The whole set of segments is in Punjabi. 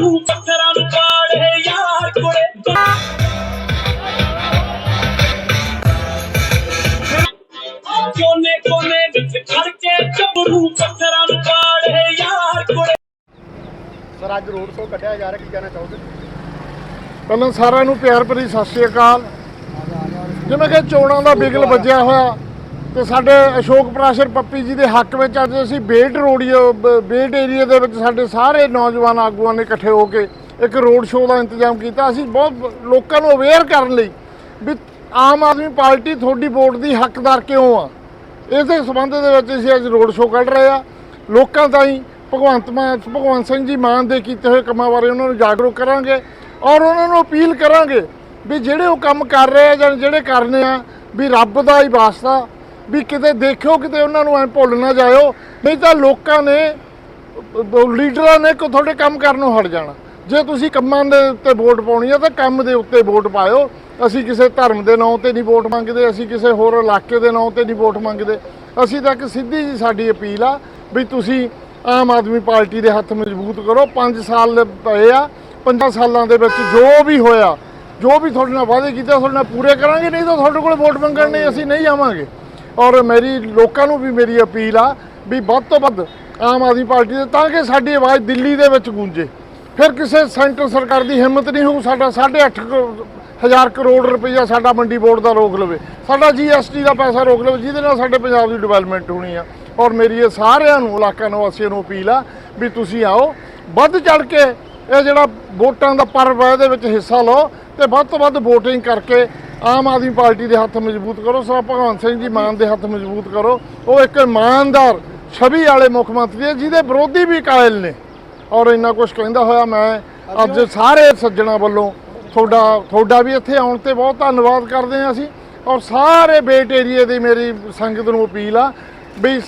ਗੱਭਰੂ ਪੱਥਰਾਂ ਨੂੰ ਪਾੜੇ ਯਾਰ ਕੁੜੇ ਕੋਨੇ ਕੋਨੇ ਵਿੱਚ ਖੜ ਕੇ ਗੱਭਰੂ ਪੱਥਰਾਂ ਨੂੰ ਪਾੜੇ ਯਾਰ ਕੁੜੇ। ਸਰ, ਅੱਜ ਰੋਡ ਸ਼ੋਅ ਕੱਢਿਆ ਜਾ ਰਿਹਾ, ਕੀ ਕਹਿਣਾ ਚਾਹੋਗੇ? ਪਹਿਲਾਂ ਸਾਰਿਆਂ ਨੂੰ ਪਿਆਰ ਭਰੀ ਸਤਿ ਸ਼੍ਰੀ ਅਕਾਲ। ਜਿਵੇਂ ਕਿ ਚੋਣਾਂ ਦਾ ਬਿਗਲ ਵੱਜਿਆ ਹੋਇਆ ਤੇ ਸਾਡੇ ਅਸ਼ੋਕ ਪ੍ਰਾਸ਼ਰ ਪੱਪੀ ਜੀ ਦੇ ਹੱਕ ਵਿੱਚ ਅੱਜ ਅਸੀਂ ਬੇਟ ਰੋਡੀਓ ਬ- ਬੇਟ ਏਰੀਆ ਦੇ ਵਿੱਚ ਸਾਡੇ ਸਾਰੇ ਨੌਜਵਾਨ ਆਗੂਆਂ ਨੇ ਇਕੱਠੇ ਹੋ ਕੇ ਇੱਕ ਰੋਡ ਸ਼ੋਅ ਦਾ ਇੰਤਜ਼ਾਮ ਕੀਤਾ। ਅਸੀਂ ਬਹੁਤ ਲੋਕਾਂ ਨੂੰ ਅਵੇਅਰ ਕਰਨ ਲਈ ਵੀ ਆਮ ਆਦਮੀ ਪਾਰਟੀ ਤੁਹਾਡੀ ਵੋਟ ਦੀ ਹੱਕਦਾਰ ਕਿਉਂ ਆ? ਇਸੇ ਸਬੰਧ ਦੇ ਵਿੱਚ ਅਸੀਂ ਅੱਜ ਰੋਡ ਸ਼ੋਅ ਕੱਢ ਰਹੇ ਆ। ਲੋਕਾਂ ਤਾਈਂ ਭਗਵੰਤ ਮਾਨ ਭਗਵੰਤ ਸਿੰਘ ਜੀ ਮਾਨ ਦੇ ਕੀਤੇ ਹੋਏ ਕੰਮਾਂ ਬਾਰੇ ਉਹਨਾਂ ਨੂੰ ਜਾਗਰੂਕ ਕਰਾਂਗੇ ਔਰ ਉਹਨਾਂ ਨੂੰ ਅਪੀਲ ਕਰਾਂਗੇ ਵੀ ਜਿਹੜੇ ਉਹ ਕੰਮ ਕਰ ਰਹੇ ਆ ਜਾਂ ਜਿਹੜੇ ਕਰਨੇ ਆ, ਵੀ ਰੱਬ ਦਾ ਹੀ ਵਾਸਤਾ ਵੀ ਕਿਤੇ ਦੇਖਿਓ, ਕਿਤੇ ਉਹਨਾਂ ਨੂੰ ਐ ਭੁੱਲ ਨਾ ਜਾਇਓ। ਨਹੀਂ ਤਾਂ ਲੋਕਾਂ ਨੇ ਉਹ ਲੀਡਰਾਂ ਨੇ ਕੋ ਤੁਹਾਡੇ ਕੰਮ ਕਰਨੋਂ ਹਟ ਜਾਣਾ। ਜੇ ਤੁਸੀਂ ਕੰਮਾਂ ਦੇ ਉੱਤੇ ਵੋਟ ਪਾਉਣੀ ਆ, ਤਾਂ ਕੰਮ ਦੇ ਉੱਤੇ ਵੋਟ ਪਾਇਓ। ਅਸੀਂ ਕਿਸੇ ਧਰਮ ਦੇ ਨਾਂ ਤੇ ਨਹੀਂ ਵੋਟ ਮੰਗਦੇ, ਅਸੀਂ ਕਿਸੇ ਹੋਰ ਇਲਾਕੇ ਦੇ ਨਾਂ ਤੇ ਨਹੀਂ ਵੋਟ ਮੰਗਦੇ। ਅਸੀਂ ਤਾਂ ਇੱਕ ਸਿੱਧੀ ਜੀ ਸਾਡੀ ਅਪੀਲ ਆ ਵੀ ਤੁਸੀਂ ਆਮ ਆਦਮੀ ਪਾਰਟੀ ਦੇ ਹੱਥ ਮਜ਼ਬੂਤ ਕਰੋ। 5 ਸਾਲ ਪਏ ਆ 5 ਸਾਲਾਂ ਦੇ ਵਿੱਚ ਜੋ ਵੀ ਹੋਇਆ, ਜੋ ਵੀ ਤੁਹਾਡੇ ਨਾਲ ਵਾਅਦੇ ਕੀਤੇ ਤੁਹਾਡੇ ਨਾਲ ਪੂਰੇ ਕਰਾਂਗੇ, ਨਹੀਂ ਤਾਂ ਤੁਹਾਡੇ ਕੋਲ ਵੋਟ ਮੰਗਣ ਨਹੀਂ ਅਸੀਂ ਨਹੀਂ ਆਵਾਂਗੇ। ਔਰ ਮੇਰੀ, ਲੋਕਾਂ ਨੂੰ ਵੀ ਮੇਰੀ ਅਪੀਲ ਆ ਵੀ ਵੱਧ ਤੋਂ ਵੱਧ ਆਮ ਆਦਮੀ ਪਾਰਟੀ ਦੇ, ਤਾਂ ਕਿ ਸਾਡੀ ਆਵਾਜ਼ ਦਿੱਲੀ ਦੇ ਵਿੱਚ ਗੂੰਜੇ। ਫਿਰ ਕਿਸੇ ਸੈਂਟਰ ਸਰਕਾਰ ਦੀ ਹਿੰਮਤ ਨਹੀਂ ਹੋਊ, ਸਾਡਾ 8.5 ਹਜ਼ਾਰ ਕਰੋੜ ਰੁਪਈਆ ਸਾਡਾ ਮੰਡੀ ਬੋਰਡ ਦਾ ਰੋਕ ਲਵੇ। ਸਾਡਾ ਜੀਐਸਟੀ ਦਾ ਪੈਸਾ ਰੋਕ ਲਵੇ, ਜਿਹਦੇ ਨਾਲ ਸਾਡੇ ਪੰਜਾਬ ਦੀ ਡਿਵੈਲਪਮੈਂਟ ਹੋਣੀ ਆ। ਔਰ ਮੇਰੀ ਇਹ ਸਾਰਿਆਂ ਨੂੰ, ਇਲਾਕਾ ਨਿਵਾਸੀਆਂ ਨੂੰ ਅਪੀਲ ਆ ਵੀ ਤੁਸੀਂ ਆਓ, ਵੱਧ ਚੜ ਕੇ ਇਹ ਜਿਹੜਾ ਵੋਟਾਂ ਦਾ ਪਰਵ ਹੈ ਇਹਦੇ ਵਿੱਚ ਹਿੱਸਾ ਲਓ ਤੇ ਵੱਧ ਤੋਂ ਵੱਧ VOTING ਕਰਕੇ ਆਮ ਆਦਮੀ ਪਾਰਟੀ ਦੇ ਹੱਥ ਮਜ਼ਬੂਤ ਕਰੋ ਸਰ ਭਗਵੰਤ ਸਿੰਘ ਜੀ ਮਾਨ ਦੇ ਹੱਥ ਮਜ਼ਬੂਤ ਕਰੋ। ਉਹ ਇੱਕ ਇਮਾਨਦਾਰ ਛਵੀ ਵਾਲੇ ਮੁੱਖ ਮੰਤਰੀ ਹੈ ਜਿਹਦੇ ਵਿਰੋਧੀ ਵੀ ਕਾਇਲ ਨੇ। ਔਰ ਇੰਨਾ ਕੁਝ ਕਹਿੰਦਾ ਹੋਇਆ ਮੈਂ ਅੱਜ ਸਾਰੇ ਸੱਜਣਾ ਵੱਲੋਂ ਤੁਹਾਡਾ ਤੁਹਾਡਾ ਵੀ ਇੱਥੇ ਆਉਣ ਤੇ ਬਹੁਤ ਧੰਨਵਾਦ ਕਰਦੇ ਹਾਂ ਅਸੀਂ। ਔਰ ਸਾਰੇ ਬੇਟ ਏਰੀਏ ਦੀ ਮੇਰੀ ਸੰਗਤ ਨੂੰ ਅਪੀਲ ਆ ਵੀ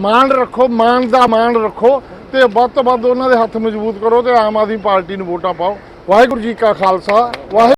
ਮਾਣ ਰੱਖੋ ਮਾਣ ਦਾ ਮਾਣ ਰੱਖੋ ਤੇ ਵੱਧ ਤੋਂ ਵੱਧ ਉਹਨਾਂ ਦੇ ਹੱਥ ਮਜ਼ਬੂਤ ਕਰੋ ਤੇ ਆਮ ਆਦਮੀ ਪਾਰਟੀ ਨੂੰ ਵੋਟਾਂ ਪਾਓ। ਵਾਹਿਗੁਰੂ ਜੀ ਕਾ ਖਾਲਸਾ ਵਾਹਿਗੁਰੂ